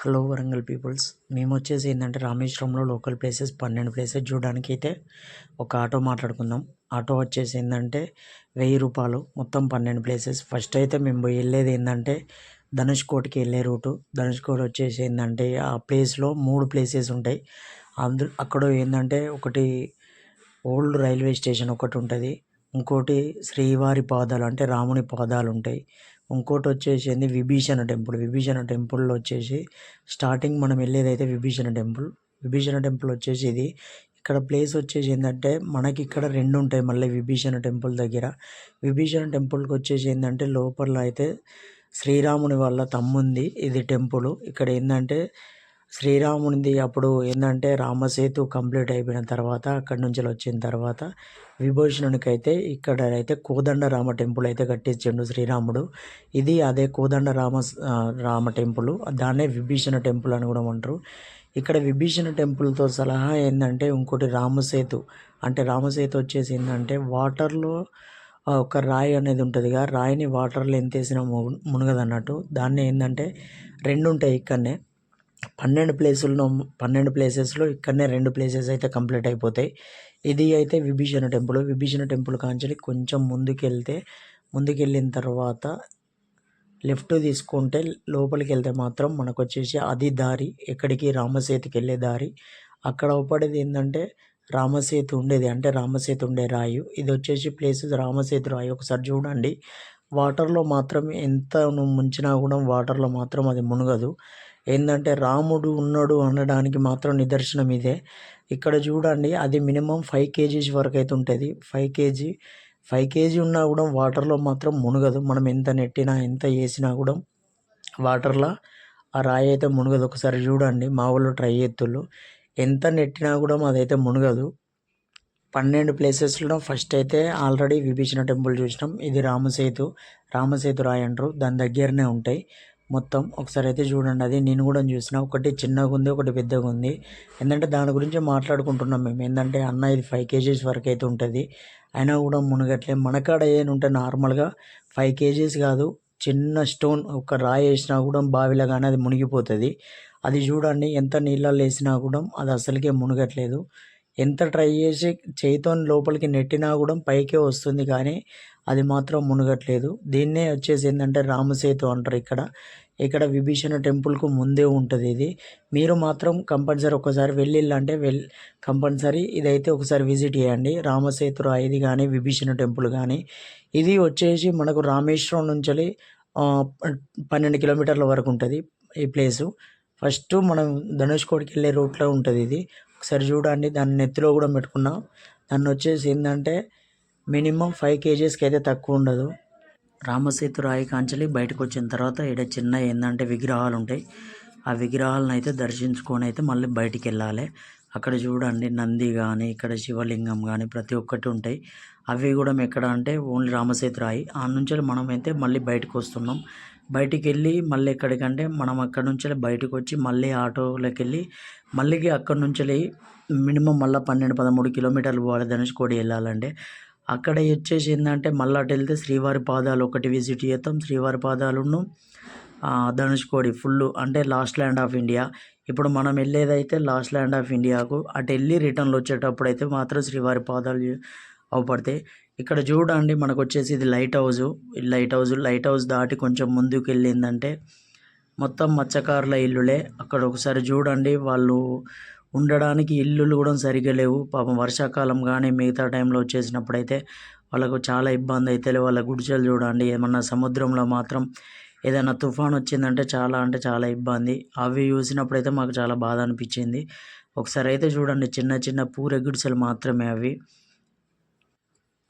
Hello Warangal peoples. మేము వచ్చేసి ఏంటంటే రామేశ్వరంలో లోకల్ ప్లేసెస్ పన్నెండు ప్లేసెస్ చూడడానికి అయితే ఒక ఆటో మాట్లాడుకుందాం. ఆటో వచ్చేసి ఏంటంటే వెయ్యి రూపాయలు మొత్తం పన్నెండు ప్లేసెస్. ఫస్ట్ అయితే మేము పోయి వెళ్ళేది ఏంటంటే ధనుష్ కోటికి వెళ్ళే రూటు. ధనుష్ కోట్ వచ్చేసి ఏంటంటే ఆ ప్లేస్లో మూడు ప్లేసెస్ ఉంటాయి. అందు అక్కడ ఏంటంటే ఒకటి ఓల్డ్ రైల్వే స్టేషన్ ఒకటి ఉంటుంది. ఇంకోటి శ్రీవారి పాదాలు అంటే రాముని పాదాలు ఉంటాయి. ఇంకోటి వచ్చేసి ఏంది విభీషణ టెంపుల్. విభీషణ టెంపుల్లో వచ్చేసి స్టార్టింగ్ మనం వెళ్ళేదైతే విభీషణ టెంపుల్. విభీషణ టెంపుల్ వచ్చేసి ఇది ఇక్కడ ప్లేస్ వచ్చేసి ఏంటంటే మనకి ఇక్కడ రెండు ఉంటాయి మళ్ళీ విభీషణ టెంపుల్ దగ్గర. విభీషణ టెంపుల్కి వచ్చేసి ఏంటంటే లోపల అయితే శ్రీరాముని వాళ్ళ తమ్ముంది ఇది టెంపుల్. ఇక్కడ ఏంటంటే శ్రీరామునిది అప్పుడు ఏంటంటే రామసేతు కంప్లీట్ అయిపోయిన తర్వాత అక్కడి నుంచి వచ్చిన తర్వాత విభూషణునికి అయితే ఇక్కడ అయితే కోదండ రామ టెంపుల్ అయితే కట్టించిండు శ్రీరాముడు. ఇది అదే కోదండ రామ రామ టెంపుల్. దాన్నే విభీషణ టెంపుల్ అని కూడా అంటారు. ఇక్కడ విభీషణ టెంపుల్తో సలహా ఏంటంటే ఇంకోటి రామసేతు. అంటే రామసేతు వచ్చేసి ఏంటంటే వాటర్లో ఒక రాయి అనేది ఉంటుందిగా. రాయిని వాటర్లో ఎంతేసినా మునగదన్నట్టు. దాన్ని ఏంటంటే రెండు ఉంటాయి ఇక్కడనే. పన్నెండు ప్లేసుల్లో పన్నెండు ప్లేసెస్లో ఇక్కడనే రెండు ప్లేసెస్ అయితే కంప్లీట్ అయిపోతాయి. ఇది అయితే విభీషణ టెంపుల్. విభీషణ టెంపుల్ కాంచెలి కొంచెం ముందుకెళ్తే ముందుకెళ్ళిన తర్వాత లెఫ్ట్ తీసుకుంటే లోపలికి వెళ్తే మాత్రం మనకు వచ్చేసి అది దారి ఎక్కడికి రామసేతుకి వెళ్ళే దారి. అక్కడ అవపడేది ఏంటంటే రామసేతు ఉండేది అంటే రామసేతు ఉండే రాయు. ఇది వచ్చేసి ప్లేస్ రామసేతు రాయి. ఒకసారి చూడండి. వాటర్లో మాత్రం ఎంత నువ్వు ముంచినా కూడా వాటర్లో మాత్రం అది మునగదు. ఏంటంటే రాముడు ఉన్నాడు అనడానికి మాత్రం నిదర్శనం ఇదే. ఇక్కడ చూడండి అది మినిమం ఫైవ్ కేజీస్ వరకు అయితే ఉంటుంది. ఫైవ్ కేజీ ఫైవ్ కేజీ ఉన్నా కూడా వాటర్లో మాత్రం మునగదు. మనం ఎంత నెట్టినా ఎంత వేసినా కూడా వాటర్లో ఆ రాయి అయితే మునగదు. ఒకసారి చూడండి మా వాళ్ళు ట్రై చేస్తుళ్ళు. ఎంత నెట్టినా కూడా అదైతే మునగదు. పన్నెండు ప్లేసెస్లో ఫస్ట్ అయితే ఆల్రెడీ విభీషణ టెంపుల్ చూసినాం. ఇది రామసేతు రామసేతు రాయి అంటారు. దాని దగ్గరనే ఉంటాయి. మొత్తం ఒకసారి అయితే చూడండి. అది నేను కూడా చూసిన. ఒకటి చిన్నగా ఉంది ఒకటి పెద్దగా ఉంది. ఏంటంటే దాని గురించి మాట్లాడుకుంటున్నాం మేము. ఏంటంటే అన్న ఇది ఫైవ్ కేజీస్ వరకు అయితే ఉంటుంది. అయినా కూడా మునగట్లే. మనకాడ ఏంటంటే నార్మల్గా ఫైవ్ కేజీస్ కాదు చిన్న స్టోన్ ఒక రాయి వేసినా కూడా బావిలో కానీ అది మునిగిపోతుంది. అది చూడండి ఎంత నీళ్ళల్లో వేసినా కూడా అది అసలుకే మునగట్లేదు. ఎంత ట్రై చేసి చేయితో లోపలికి నెట్టినా కూడా పైకే వస్తుంది కానీ అది మాత్రం మునగట్లేదు. దీన్నే వచ్చేసి ఏంటంటే రామసేతు అంటారు ఇక్కడ. ఇక్కడ విభీషణ టెంపుల్కు ముందే ఉంటుంది ఇది. మీరు మాత్రం కంపల్సరీ ఒకసారి వెళ్ళిళ్ళంటే వెల్ కంపల్సరీ ఇదైతే ఒకసారి విజిట్ చేయండి. రామసేతు రాయిది కానీ విభీషణ టెంపుల్ కానీ. ఇది వచ్చేసి మనకు రామేశ్వరం నుంచి పన్నెండు కిలోమీటర్ల వరకు ఉంటుంది ఈ ప్లేసు. ఫస్ట్ మనం ధనుష్కోడికి వెళ్ళే రూట్లో ఉంటుంది ఇది. ఒకసారి చూడండి దాన్ని నెత్తిలో కూడా పెట్టుకున్నాం. దాన్ని వచ్చేసి ఏంటంటే మినిమం ఫైవ్ కేజీస్కి అయితే తక్కువ ఉండదు. రామసేతు రాయి కాంచలి బయటకు వచ్చిన తర్వాత ఇక్కడ చిన్న ఏంటంటే విగ్రహాలు ఉంటాయి. ఆ విగ్రహాలను అయితే దర్శించుకొని అయితే మళ్ళీ బయటికి వెళ్ళాలి. అక్కడ చూడండి నంది కానీ ఇక్కడ శివలింగం కానీ ప్రతి ఒక్కటి ఉంటాయి. అవి కూడా ఎక్కడ అంటే ఓన్లీ రామసేతు రాయి. ఆ నుంచి మనం అయితే మళ్ళీ బయటకు వస్తున్నాం. బయటికి వెళ్ళి మళ్ళీ ఎక్కడికంటే మనం అక్కడ నుంచి బయటకు వచ్చి మళ్ళీ ఆటోలోకి వెళ్ళి మళ్ళీ అక్కడ నుంచి మినిమం మళ్ళీ పన్నెండు పదమూడు కిలోమీటర్లు పోవాలి ధనుష్కోడి వెళ్ళాలంటే. అక్కడ వచ్చేసి ఏంటంటే మళ్ళీ అటు వెళ్తే శ్రీవారి పాదాలు ఒకటి విజిట్ చేస్తాం. శ్రీవారి పాదాలును ధనుష్కోడి ఫుల్ అంటే లాస్ట్ ల్యాండ్ ఆఫ్ ఇండియా. ఇప్పుడు మనం వెళ్ళేదైతే లాస్ట్ ల్యాండ్ ఆఫ్ ఇండియాకు అటు వెళ్ళి రిటర్న్లు వచ్చేటప్పుడు అయితే మాత్రం శ్రీవారి పాదాలు అవపడతాయి ఇక్కడ చూడండి మనకు వచ్చేసి ఇది lighthouse lighthouse lighthouse దాటి కొంచెం ముందుకు వెళ్ళిందంటే మొత్తం మత్స్యకారుల ఇల్లులే. అక్కడ ఒకసారి చూడండి వాళ్ళు ఉండడానికి ఇల్లులు కూడా సరిగ్గా లేవు. పాపం వర్షాకాలం కానీ మిగతా టైంలో వచ్చేసినప్పుడైతే వాళ్ళకు చాలా ఇబ్బంది అయితే వాళ్ళ గుడిసెలు చూడండి. ఏమన్నా సముద్రంలో మాత్రం ఏదైనా తుఫాన్ వచ్చిందంటే చాలా అంటే చాలా ఇబ్బంది. అవి చూసినప్పుడైతే మాకు చాలా బాధ అనిపించింది. ఒకసారి అయితే చూడండి చిన్న చిన్న పూర గుడిసెలు మాత్రమే అవి.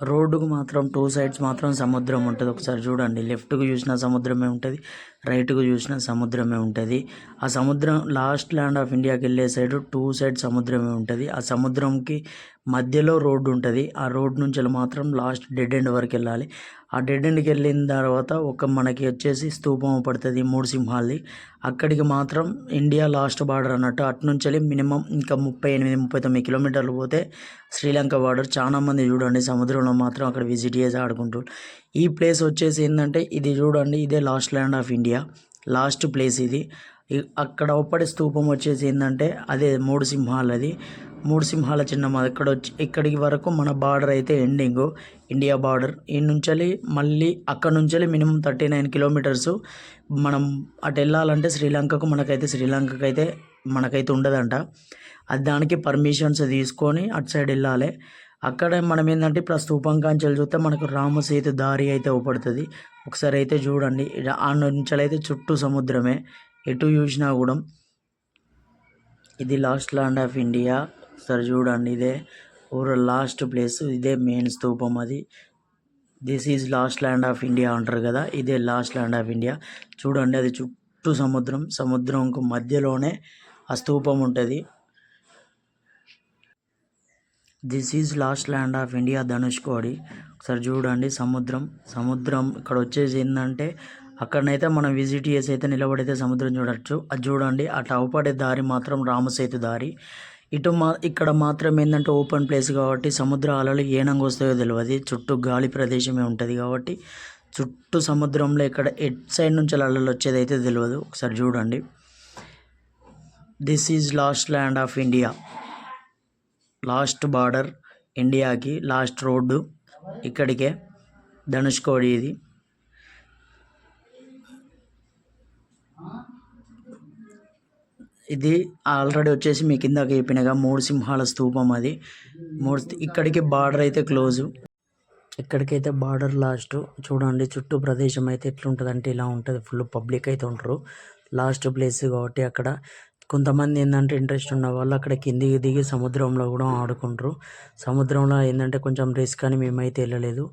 రోడ్డుకు మాత్రం టూ సైడ్స్ మాత్రం సముద్రం ఉంటుంది. ఒకసారి చూడండి. లెఫ్ట్కు చూసిన సముద్రమే ఉంటుంది. రైట్కు చూసిన సముద్రమే ఉంటుంది. ఆ సముద్రం లాస్ట్ ల్యాండ్ ఆఫ్ ఇండియాకి వెళ్ళే సైడ్ టూ సైడ్ సముద్రమే ఉంటుంది. ఆ సముద్రంకి మధ్యలో రోడ్డు ఉంటుంది. ఆ రోడ్ నుంచి మాత్రం లాస్ట్ డెడ్ ఎండ్ వరకు వెళ్ళాలి. ఆ డెడ్ ఎండ్కి వెళ్ళిన తర్వాత ఒక మనకి వచ్చేసి స్తూపం పడుతుంది మూడు సింహాలది అక్కడికి మాత్రం ఇండియా లాస్ట్ బార్డర్ అన్నట్టు అటు నుంచి మినిమం ఇంకా ముప్పై ఎనిమిది ముప్పై తొమ్మిది కిలోమీటర్లు పోతే శ్రీలంక బార్డర్. చాలామంది చూడండి సముద్రంలో మాత్రం అక్కడ విజిట్ చేసి ఆడుకుంటారు ఈ ప్లేస్ వచ్చేసి ఏంటంటే ఇది చూడండి ఇదే last land of India. Last place ఇది. అక్కడ ఒప్పటి స్తూపం వచ్చేసి ఏంటంటే అదే మూడు సింహాలది. మూడు సింహాల చిహ్నం అది ఇక్కడ వచ్చి ఇక్కడికి వరకు మన బార్డర్ అయితే ఎండింగ్. India border. ఈ నుంచి మళ్ళీ అక్కడ నుంచి మినిమం థర్టీ నైన్ కిలోమీటర్స్. మనం అటు వెళ్ళాలంటే శ్రీలంకకు మనకైతే శ్రీలంకకు అయితే మనకైతే ఉండదంట. అది దానికి పర్మిషన్స్ తీసుకొని అటు సైడ్ వెళ్ళాలి. అక్కడ మనం ఏంటంటే ఇప్పుడు ఆ కాంచెలు చూస్తే మనకు రామసేతు దారి అయితే ఊపడుతుంది ఒకసారి అయితే చూడండి. ఆ నుంచి అయితే చుట్టూ సముద్రమే. ఎటు చూసినా కూడా. ఇది లాస్ట్ ల్యాండ్ ఆఫ్ ఇండియా. ఒకసారి చూడండి ఇదే ఊరు లాస్ట్ ప్లేస్ ఇదే మెయిన్ స్తూపం అది. This is last land of India అంటారు కదా ఇదే లాస్ట్ ల్యాండ్ ఆఫ్ ఇండియా చూడండి అది చుట్టూ సముద్రం సముద్రంకు మధ్యలోనే ఆ స్తూపం ఉంటుంది. This is last land of India Dhanushkodi ఒకసారి చూడండి సముద్రం సముద్రం ఇక్కడ వచ్చేసి ఏంటంటే అక్కడనైతే మనం విజిట్ చేసి అయితే నిలబడితే సముద్రం చూడొచ్చు. అది చూడండి అటు అవపడే దారి మాత్రం రామసేతు దారి. ఇటు మా ఇక్కడ మాత్రం ఏంటంటే ఓపెన్ ప్లేస్ కాబట్టి సముద్ర అలలు ఏనంగా వస్తాయో తెలియదు చుట్టూ గాలి ప్రదేశమే ఉంటుంది కాబట్టి చుట్టూ సముద్రంలో ఇక్కడ ఎట్ సైడ్ నుంచి అలలు వచ్చేది అయితే తెలియదు ఒకసారి చూడండి. This is last land of India last border ఇండియాకి లాస్ట్ రోడ్డు ఇక్కడికే. ధనుష్కోడి ఇది. ఇది ఆల్రెడీ వచ్చేసి మీ కిందకి చెప్పినగా మూడు సింహాల స్థూపం అది. మూడు ఇక్కడికి బార్డర్ అయితే క్లోజు. ఎక్కడికైతే బార్డర్ లాస్ట్. చూడండి చుట్టూ ప్రదేశం అయితే ఎట్లుంటుందంటే ఇలా ఉంటుంది. ఫుల్ పబ్లిక్ అయితే ఉంటారు. లాస్ట్ ప్లేస్ కాబట్టి అక్కడ కొంతమంది ఏంటంటే ఇంట్రెస్ట్ ఉన్న వాళ్ళు అక్కడ కిందికి దిగి సముద్రంలో కూడా ఆడుకుంటారు. సముద్రంలో ఏంటంటే కొంచెం రిస్క్ అని మేమైతే వెళ్ళలేదు.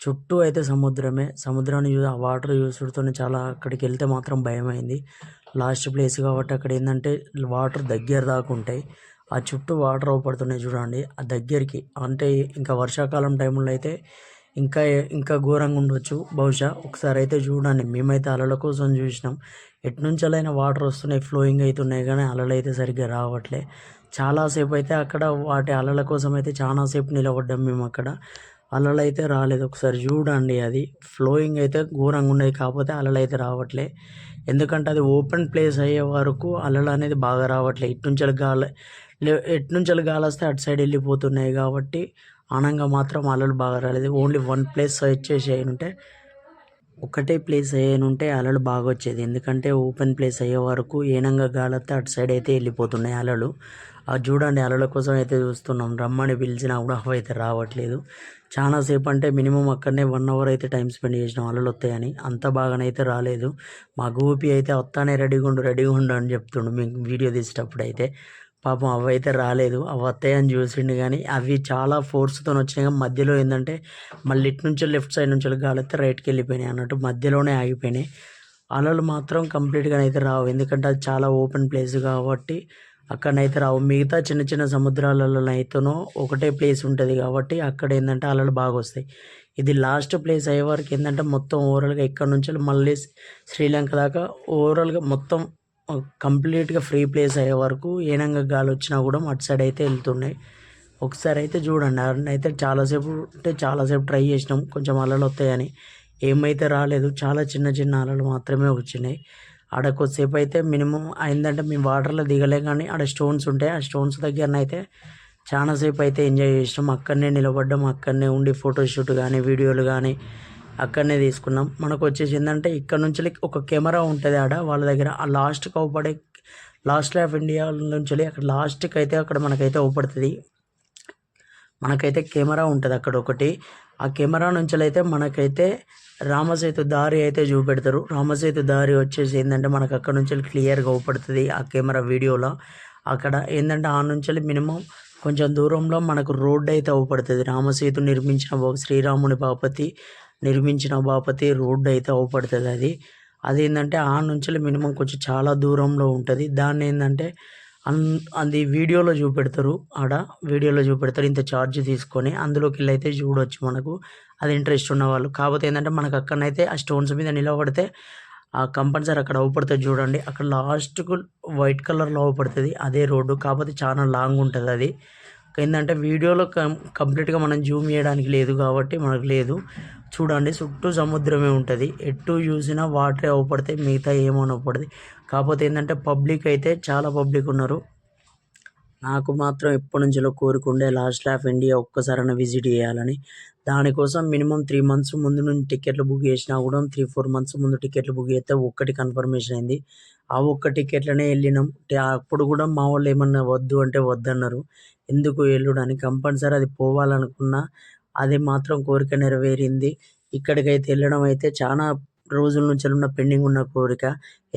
చుట్టూ అయితే సముద్రమే. సముద్రాన్ని చూ ఆ వాటర్ చూసుడుతోనే చాలా అక్కడికి వెళ్తే మాత్రం భయం అయింది లాస్ట్ ప్లేస్ కాబట్టి అక్కడ ఏంటంటే వాటర్ దగ్గర దాకా ఉంటాయి. ఆ చుట్టూ వాటర్ అవపడుతున్నాయి చూడండి. ఆ దగ్గరికి అంటే ఇంకా వర్షాకాలం టైంలో అయితే ఇంకా ఇంకా ఘోరంగా ఉండొచ్చు. బహుశా ఒకసారి అయితే చూడండి. మేమైతే అలల కోసం చూసినాం. ఎటు వాటర్ వస్తున్నాయి ఫ్లోయింగ్ అవుతున్నాయి కానీ అలలు అయితే సరిగ్గా రావట్లే. చాలాసేపు అయితే అక్కడ వాటి అలల కోసం అయితే చాలాసేపు నిలబడ్డాం మేము అక్కడ. అలలు అయితే రాలేదు. ఒకసారి చూడండి అది. ఫ్లోయింగ్ అయితే ఘోరంగా ఉన్నది కాకపోతే అలలు అయితే రావట్లే. ఎందుకంటే అది ఓపెన్ ప్లేస్ అయ్యే వరకు అలలు అనేది బాగా రావట్లే. ఇటు నుంచి గాలి లే- ఎటు నుంచి గాలి వస్తే అటు సైడ్ వెళ్ళిపోతున్నాయి కాబట్టి ఆనంగా మాత్రం అలలు బాగా రాలేదు. ఓన్లీ వన్ ప్లేస్ వచ్చేసి అయి ఉంటే ఒకటే ప్లేస్ అయ్యనుంటే అలలు బాగా వచ్చేది. ఎందుకంటే ఓపెన్ ప్లేస్ అయ్యే వరకు ఏనంగా గాలి వస్తే అటు సైడ్ అయితే వెళ్ళిపోతున్నాయి అలలు. అది చూడండి అలల కోసం అయితే చూస్తున్నాం. రమ్మని పిలిచినా కూడా అవి అయితే రావట్లేదు. చాలాసేపు అంటే మినిమం అక్కడనే వన్ అవర్ అయితే టైం స్పెండ్ చేసినాం అలలు వస్తాయని. అంత బాగానైతే రాలేదు. మా గోపి అయితే వస్తానే రెడీగా ఉండు రెడీగా ఉండు అని చెప్తుండు మీకు వీడియో తీసేటప్పుడు అయితే. పాపం అవి అయితే రాలేదు. అవి వస్తాయని చూసిండు కానీ అవి చాలా ఫోర్స్తో వచ్చినాయి కానీ మధ్యలో ఏంటంటే మళ్ళీ ఇటు నుంచి లెఫ్ట్ సైడ్ నుంచి గాలి అయితే రైట్కి వెళ్ళిపోయినాయి అన్నట్టు మధ్యలోనే ఆగిపోయినాయి. అలలు మాత్రం కంప్లీట్గా అయితే రావు. ఎందుకంటే అది చాలా ఓపెన్ ప్లేస్ కాబట్టి అక్కడనైతే రావు. మిగతా చిన్న చిన్న సముద్రాలలో అయితేనో ఒకటే ప్లేస్ ఉంటుంది కాబట్టి అక్కడ ఏంటంటే అలలు బాగా వస్తాయి ఇది లాస్ట్ ప్లేస్ అయ్యే వరకు ఏంటంటే మొత్తం ఓవరాల్గా ఇక్కడ నుంచి మళ్ళీ శ్రీలంక దాకా ఓవరాల్గా మొత్తం కంప్లీట్గా ఫ్రీ ప్లేస్ అయ్యే వరకు ఏనంగా గాలి వచ్చినా కూడా అటు సైడ్ అయితే వెళ్తున్నాయి. ఒకసారి అయితే చూడండి. అన్న అయితే చాలాసేపు అంటే చాలాసేపు ట్రై చేసినాం. కొంచెం అలలు వస్తాయని. ఏమైతే రాలేదు చాలా చిన్న చిన్న అలలు మాత్రమే వచ్చినాయి. ఆడ కొద్దిసేపు అయితే మినిమం అయిందంటే మేము వాటర్లో దిగలే కానీ ఆడ స్టోన్స్ ఉంటాయి. ఆ స్టోన్స్ దగ్గరనైతే చాలాసేపు అయితే ఎంజాయ్ చేసినాం. అక్కడనే నిలబడ్డాం. అక్కడనే ఉండి ఫోటోషూట్ కానీ వీడియోలు కానీ అక్కడనే తీసుకున్నాం. మనకు వచ్చేసి ఏంటంటే ఇక్కడ నుంచి ఒక కెమెరా ఉంటుంది ఆడ. వాళ్ళ దగ్గర ఆ లాస్ట్కి అవుపడే లాస్ట్ ఆఫ్ ఇండియా నుంచి అక్కడ లాస్ట్కి అయితే అక్కడ మనకైతే అవుపడుతుంది. మనకైతే కెమెరా ఉంటుంది అక్కడ ఒకటి. ఆ కెమెరా నుంచి అయితే మనకైతే రామసేతు దారి అయితే చూపెడతారు. రామసేతు దారి వచ్చేసి ఏంటంటే మనకు అక్కడ నుంచి క్లియర్గా అవుపడుతుంది ఆ కెమెరా వీడియోలో. అక్కడ ఏంటంటే ఆ నుంచి మినిమం కొంచెం దూరంలో మనకు రోడ్డు అయితే అవుపడుతుంది. రామసేతు నిర్మించిన శ్రీరాముని బాపతి నిర్మించిన బాపతి రోడ్డు అయితే అవుపడుతుంది అది. అదేంటంటే ఆ నుంచి మినిమం కొంచెం చాలా దూరంలో ఉంటుంది. దాన్ని ఏంటంటే అన్ అది వీడియోలో చూపెడతారు. ఆడ వీడియోలో చూపెడతారు. ఇంత ఛార్జ్ తీసుకొని అందులోకి వెళ్ళి అయితే చూడొచ్చు మనకు. అది ఇంట్రెస్ట్ ఉన్న వాళ్ళు. కాకపోతే ఏంటంటే మనకు అక్కడనైతే ఆ స్టోన్స్ మీద నిలబడితే ఆ కంపల్సరీ అక్కడ అవపడుతుంది చూడండి. అక్కడ లాస్ట్కు వైట్ కలర్లో అవపడుతుంది. అదే రోడ్డు. కాకపోతే చాలా లాంగ్ ఉంటుంది అది. ఏంటంటే వీడియోలో కం కంప్లీట్గా మనం జూమ్ చేయడానికి లేదు కాబట్టి మనకు లేదు. చూడండి చుట్టూ సముద్రమే ఉంటుంది. ఎటు చూసినా వాటరే అవపడతాయి మిగతా ఏమనపడదు కాకపోతే ఏంటంటే పబ్లిక్ అయితే చాలా పబ్లిక్ ఉన్నారు. నాకు మాత్రం ఎప్పటి నుంచో కోరుకుండే లాస్ట్ ఆఫ్ ఇండియా ఒక్కసారైనా విజిట్ చేయాలని. దానికోసం మినిమం త్రీ మంత్స్ ముందు నుంచి టికెట్లు బుక్ చేసినా కూడా త్రీ ఫోర్ మంత్స్ ముందు టికెట్లు బుక్ చేస్తే ఒక్కటి కన్ఫర్మేషన్ అయింది. ఆ ఒక్క టికెట్లనే వెళ్ళినాం. అప్పుడు కూడా మా వాళ్ళు ఏమన్నా వద్దు అంటే వద్దన్నారు. ఎందుకు వెళ్ళడానికి కంపల్సరీ అది పోవాలనుకున్నా అది మాత్రం కోరిక నెరవేరింది. ఇక్కడికైతే వెళ్ళడం అయితే చాలా రోజుల నుంచి ఉన్న పెండింగ్ ఉన్న కోరిక.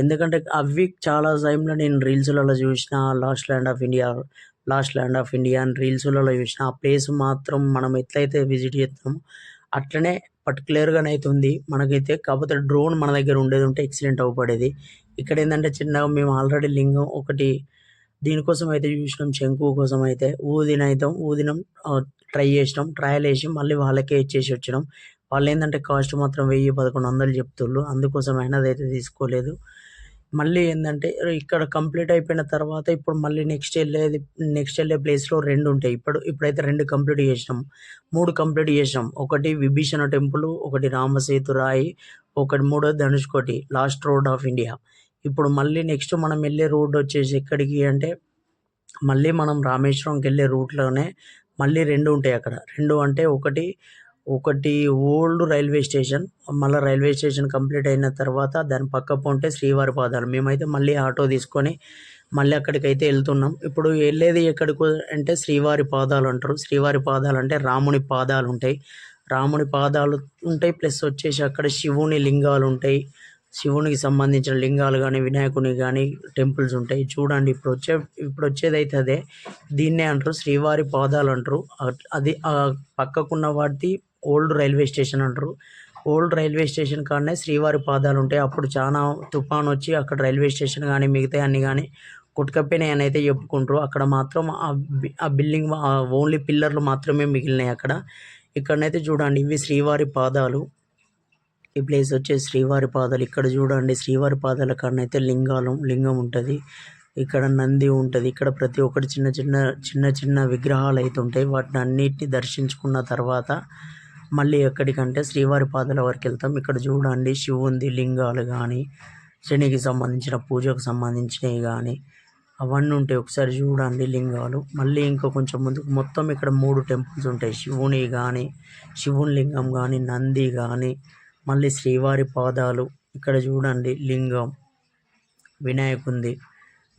ఎందుకంటే అవి చాలా టైంలో నేను రీల్స్లలో చూసిన last land of India last land of India అని రీల్స్లలో చూసిన. ఆ ప్లేస్ మాత్రం మనం ఎట్లయితే విజిట్ చేస్తామో అట్లనే పర్టికులర్గానే అయితే ఉంది. మనకైతే కాకపోతే డ్రోన్ మన దగ్గర ఉండేది ఉంటే ఎక్సిడెంట్ అవ్వబడేది. ఇక్కడ ఏంటంటే చిన్నగా మేము ఆల్రెడీ లింగం ఒకటి దీనికోసం అయితే చూసినాం శంకు కోసం అయితే ఊదిన అయితే ఊదినం ట్రై చేసినాం ట్రయల్ వేసి మళ్ళీ వాళ్ళకే ఇచ్చేసి వచ్చినాం. వాళ్ళు ఏంటంటే కాస్ట్ మాత్రం వెయ్యి పదకొండు వందలు చెప్తుళ్ళు అందుకోసం అయినా అయితే తీసుకోలేదు. మళ్ళీ ఏంటంటే ఇక్కడ కంప్లీట్ అయిపోయిన తర్వాత ఇప్పుడు మళ్ళీ నెక్స్ట్ వెళ్ళేది నెక్స్ట్ వెళ్ళే ప్లేస్లో రెండు ఉంటాయి. ఇప్పుడు ఇప్పుడైతే రెండు కంప్లీట్ చేసినాం. మూడు కంప్లీట్ చేసినాం. ఒకటి విభీషణ టెంపుల్ ఒకటి రామసేతు రాయి ఒకటి మూడో Dhanushkodi last road of India. ఇప్పుడు మళ్ళీ నెక్స్ట్ మనం వెళ్ళే రోడ్ వచ్చేసి ఎక్కడికి అంటే మళ్ళీ మనం రామేశ్వరంకి వెళ్ళే రూట్లోనే మళ్ళీ రెండు ఉంటాయి అక్కడ. రెండు అంటే ఒకటి ఒకటి ఓల్డ్ రైల్వే స్టేషన్ మళ్ళీ రైల్వే స్టేషన్ కంప్లీట్ అయిన తర్వాత దాని పక్క పొంటే శ్రీవారి పాదాలు. మేమైతే మళ్ళీ ఆటో తీసుకొని మళ్ళీ అక్కడికైతే వెళ్తున్నాం. ఇప్పుడు వెళ్ళేది ఎక్కడికి అంటే శ్రీవారి పాదాలు అంటారు. శ్రీవారి పాదాలు అంటే రాముని పాదాలు ఉంటాయి. రాముని పాదాలు ఉంటాయి. ప్లస్ వచ్చేసి అక్కడ శివుని లింగాలు ఉంటాయి. శివునికి సంబంధించిన లింగాలు కానీ వినాయకుని కానీ టెంపుల్స్ ఉంటాయి. చూడండి ఇప్పుడు వచ్చే ఇప్పుడు వచ్చేది అయితే అదే. దీన్నే అంటారు శ్రీవారి పాదాలు అంటారు. అది పక్కకున్న వాటి ఓల్డ్ రైల్వే స్టేషన్ అంటారు. ఓల్డ్ రైల్వే స్టేషన్ కాడనే శ్రీవారి పాదాలు ఉంటాయి. అప్పుడు చాలా తుఫాన్ వచ్చి అక్కడ రైల్వే స్టేషన్ కానీ మిగతా అన్ని కానీ కొట్టుకపోయినాయి అని అయితే చెప్పుకుంటారు. అక్కడ మాత్రం ఆ బి- ఆ బిల్డింగ్ ఓన్లీ పిల్లర్లు మాత్రమే మిగిలినాయి అక్కడ. ఇక్కడనైతే చూడండి ఇవి శ్రీవారి పాదాలు. ఈ ప్లేస్ వచ్చేసి శ్రీవారి పాదాలు. ఇక్కడ చూడండి శ్రీవారి పాదాల కాడనైతే లింగాలం లింగం ఉంటుంది. ఇక్కడ నంది ఉంటుంది. ఇక్కడ ప్రతి ఒక్కటి చిన్న చిన్న చిన్న చిన్న విగ్రహాలు అయితే ఉంటాయి. వాటిని అన్నిటిని దర్శించుకున్న తర్వాత మళ్ళీ ఎక్కడికంటే శ్రీవారి పాదాల వరకు వెళ్తాం. ఇక్కడ చూడండి శివుంది లింగాలు కానీ శనికి సంబంధించిన పూజకు సంబంధించినవి కానీ అవన్నీ ఉంటాయి. ఒకసారి చూడండి లింగాలు. మళ్ళీ ఇంకా కొంచెం ముందుకు మొత్తం ఇక్కడ మూడు టెంపుల్స్ ఉంటాయి. శివుని కానీ శివుని లింగం కానీ నంది కానీ మళ్ళీ శ్రీవారి పాదాలు. ఇక్కడ చూడండి లింగం. వినాయకుంది.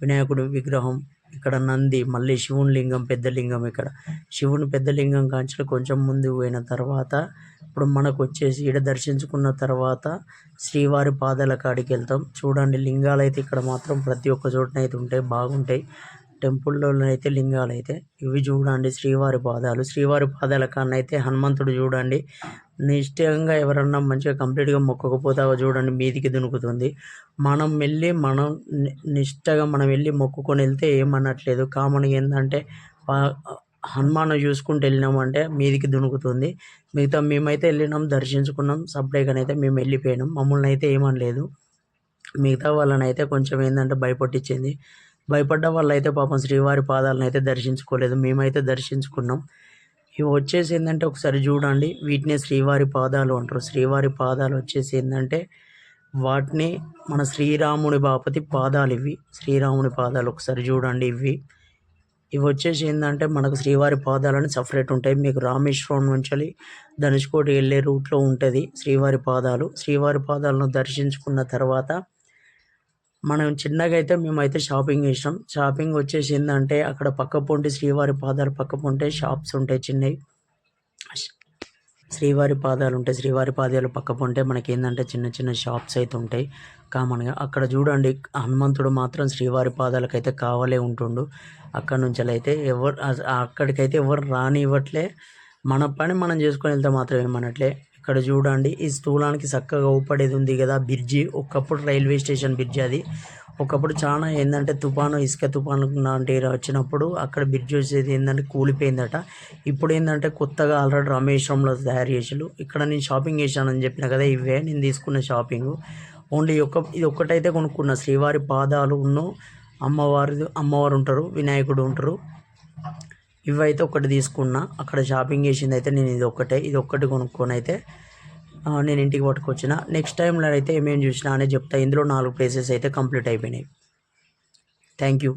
వినాయకుడు విగ్రహం ఇక్కడ నంది మళ్ళీ శివుని లింగం పెద్ద లింగం ఇక్కడ. శివుని పెద్ద లింగం కాంచెలు కొంచెం ముందు పోయిన తర్వాత ఇప్పుడు మనకు వచ్చేసి ఈడ దర్శించుకున్న తర్వాత శ్రీవారి పాదాల కాడికి వెళ్తాం. చూడండి లింగాలు అయితే ఇక్కడ మాత్రం ప్రతి ఒక్క చోటన అయితే ఉంటాయి బాగుంటాయి. టెంపుల్లో అయితే లింగాలు అయితే ఇవి చూడండి శ్రీవారి పాదాలు. శ్రీవారి పాదాల కన్నా అయితే హనుమంతుడు చూడండి. నిశ్చయంగా ఎవరన్నా మంచిగా కంప్లీట్గా మొక్కకపోతావో చూడండి మీదికి దునుకుతుంది. మనం వెళ్ళి మనం నిష్టగా మనం వెళ్ళి మొక్కుకొని వెళ్తే ఏమనట్లేదు. కామన్గా ఏంటంటే ఆ- హనుమాన్ చూసుకుంటూ వెళ్ళినామంటే మీదికి దునుకుతుంది. మిగతా మేమైతే వెళ్ళినాం దర్శించుకున్నాం సప్లైగానైతే మేము వెళ్ళిపోయినాం. మమ్మల్ని అయితే ఏమనలేదు. మిగతా వాళ్ళని అయితే కొంచెం ఏంటంటే భయపట్టించింది. భయపడ్డ వాళ్ళు అయితే పాపం శ్రీవారి పాదాలను అయితే దర్శించుకోలేదు. మేమైతే దర్శించుకున్నాం. ఇవి వచ్చేసి ఏంటంటే ఒకసారి చూడండి. వీటిని శ్రీవారి పాదాలు అంటారు. శ్రీవారి పాదాలు వచ్చేసి ఏంటంటే వాటిని మన శ్రీరాముని బాపతి పాదాలు ఇవి. శ్రీరాముని పాదాలు ఒకసారి చూడండి ఇవి. ఇవి వచ్చేసి ఏంటంటే మనకు శ్రీవారి పాదాలని సపరేట్ ఉంటాయి. మీకు రామేశ్వరం నుంచి ధనుష్కోటి వెళ్ళే రూట్లో ఉంటుంది శ్రీవారి పాదాలు. శ్రీవారి పాదాలను దర్శించుకున్న తర్వాత మనం చిన్నగా అయితే మేమైతే షాపింగ్ చేసినాం. షాపింగ్ వచ్చేసి ఏంటంటే అక్కడ పక్క పొంటి శ్రీవారి పాదాలు పక్క పొంటే షాప్స్ ఉంటాయి చిన్నవి. శ్రీవారి పాదాలు ఉంటాయి శ్రీవారి పాదాలు పక్క పొంటే మనకి ఏంటంటే చిన్న చిన్న షాప్స్ అయితే ఉంటాయి. కామన్గా అక్కడ చూడండి హనుమంతుడు మాత్రం శ్రీవారి పాదాలకైతే కావాలే ఉంటుండు. అక్కడ నుంచి అయితే ఎవరు అక్కడికైతే ఎవరు రానివ్వట్లే. మన పని మనం చేసుకొని వెళ్తే మాత్రం ఏమనట్లే ఇక్కడ చూడండి ఈ స్థూలానికి చక్కగా ఊపడేది ఉంది కదా బ్రిడ్జి. ఒకప్పుడు రైల్వే స్టేషన్ బ్రిడ్జి అది. ఒకప్పుడు చాలా ఏంటంటే తుఫాను ఇసుక తుఫాను లాంటి వచ్చినప్పుడు అక్కడ బ్రిడ్జ్ వచ్చేది ఏంటంటే కూలిపోయిందట. ఇప్పుడు ఏంటంటే కొత్తగా ఆల్రెడీ రామేశ్వరంలో తయారు చేసారు ఇక్కడ నేను షాపింగ్ చేశానని చెప్పిన కదా ఇవే నేను తీసుకున్న షాపింగ్. ఓన్లీ ఒక్క ఇది ఒక్కటైతే కొనుక్కున్న. శ్రీవారి పాదాలు ఉన్ను అమ్మవారి అమ్మవారు ఉంటారు వినాయకుడు ఉంటారు. ఇవైతే ఒకటి తీసుకున్నా. అక్కడ షాపింగ్ చేసింది అయితే నేను ఇది ఒక్కటే ఇది ఒక్కటి కొనుక్కొని అయితే నేను ఇంటికి పట్టుకొచ్చిన. నెక్స్ట్ టైంలో అయితే ఏమేమి చూసినా అనేది చెప్తా. ఇందులో నాలుగు ప్లేసెస్ అయితే కంప్లీట్ అయిపోయినాయి. Thank you